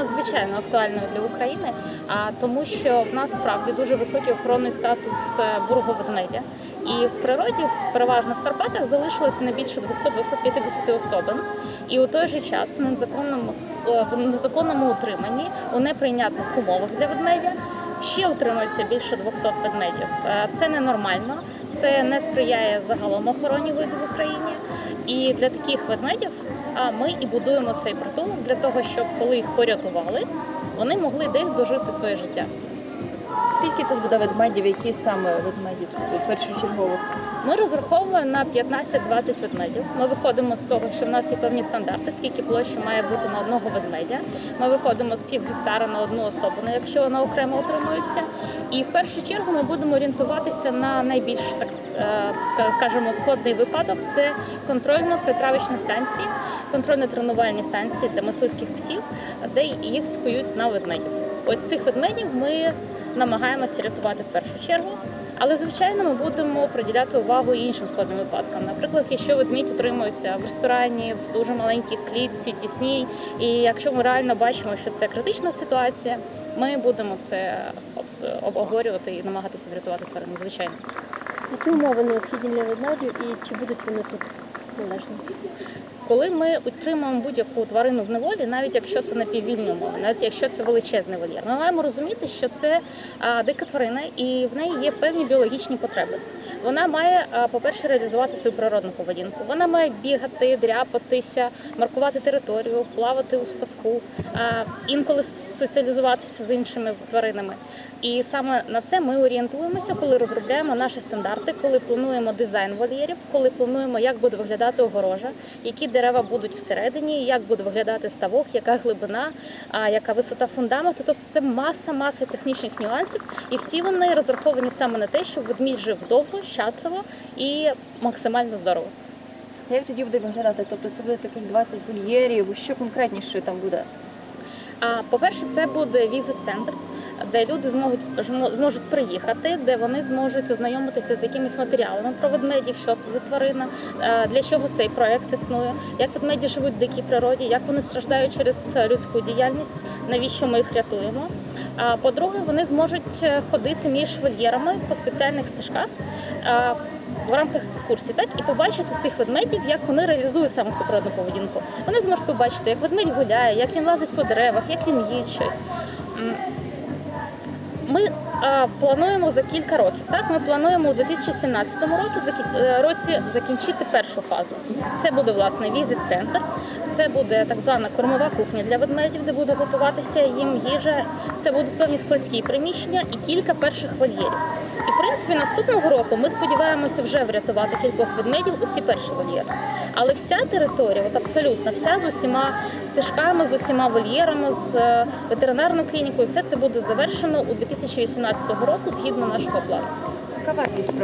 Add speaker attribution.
Speaker 1: надзвичайно актуальною для України, а тому, що в нас справді дуже високий охоронний статус е, бурого ведмедя. І в природі, переважно в Карпатах, залишилося не більше 200-250 особин. І у той же час в незаконному, е, в незаконному утриманні у неприйнятних умовах для ведмедя ще утримується більше 200 ведмедів. Е, Це ненормально, це не сприяє загалом охороні виду в Україні. І для таких ведмедів а, ми і будуємо цей притулок для того, щоб коли їх порятували, вони могли десь дожити своє життя.
Speaker 2: Скільки тут буде ведмедів, які саме ведмедів першочергових?
Speaker 1: Ми розраховуємо на 15-20 ведмедів. Ми виходимо з того, що в нас є певні стандарти, скільки площі має бути на одного ведмедя. Ми виходимо з пів гектара на одну особину, якщо вона окремо утримується. І в першу чергу ми будемо орієнтуватися на найбільш так скажімо, складний випадок. Це контрольно-притравочні станції, контрольно-тренувальні станції для мисливських псів, де їх скують на ведмедів. Ось цих ведмедів ми намагаємося рятувати в першу чергу. Але звичайно ми будемо приділяти увагу іншим складним випадкам. Наприклад, якщо ведмідь утримується в ресторані, в дуже маленькій клітці, тісній, і якщо ми реально бачимо, що це критична ситуація, ми будемо це обговорювати і намагатися врятувати тварину, звичайно.
Speaker 3: Які умови необхідні для ведмедів і чи будуть вони тут належні?
Speaker 1: Коли ми утримуємо будь-яку тварину в неволі, навіть якщо це напіввільні умови, навіть якщо це величезний вольєр, ми маємо розуміти, що це дика тварина і в неї є певні біологічні потреби. Вона має, по-перше, реалізувати свою природну поведінку. Вона має бігати, дряпатися, маркувати територію, плавати у ставку, інколи соціалізуватися з іншими тваринами. І саме на це ми орієнтуємося, коли розробляємо наші стандарти, коли плануємо дизайн вольєрів, коли плануємо, як буде виглядати огорожа, які дерева будуть всередині, як буде виглядати ставок, яка глибина, яка висота фундаменту. Тобто це маса маса технічних нюансів, і всі вони розраховані саме на те, щоб ведмідь жив довго, щасливо і максимально здорово.
Speaker 2: Як тоді буде виглядати? Тобто це буде таких 20 вольєрів, що конкретніше там буде?
Speaker 1: А по-перше, це буде візит-центр, де люди зможуть змо- зможуть приїхати, де вони зможуть ознайомитися з якимись матеріалами про ведмедів, що це за тварина, е, для чого цей проект існує, як ведмеді живуть в дикій природі, як вони страждають через людську діяльність, навіщо ми їх рятуємо. А по-друге, вони зможуть е, ходити між вольєрами по спеціальних стежках. е, В рамках екскурсії, так і побачити цих ведмедів, як вони реалізують саме цю природну поведінку. Вони зможуть побачити, як ведмедь гуляє, як він лазить по деревах, як він їсть щось. Ми а, плануємо за кілька років. Так, ми плануємо у 2017 році закі- е, році закінчити першу фазу. Це буде власне візит-центр, це буде так звана кормова кухня для ведмедів, де буде готуватися їм їжа. Це будуть певні складські приміщення і кілька перших вольєрів. І в принципі наступного року ми сподіваємося вже врятувати кількох ведмедів усі перші вольєри. Але вся територія, от абсолютно вся з усіма стежками, з усіма вольєрами, з е, ветеринарною клінікою, все це буде завершено у 2018 року згідно нашого плану.
Speaker 2: Яка вартість?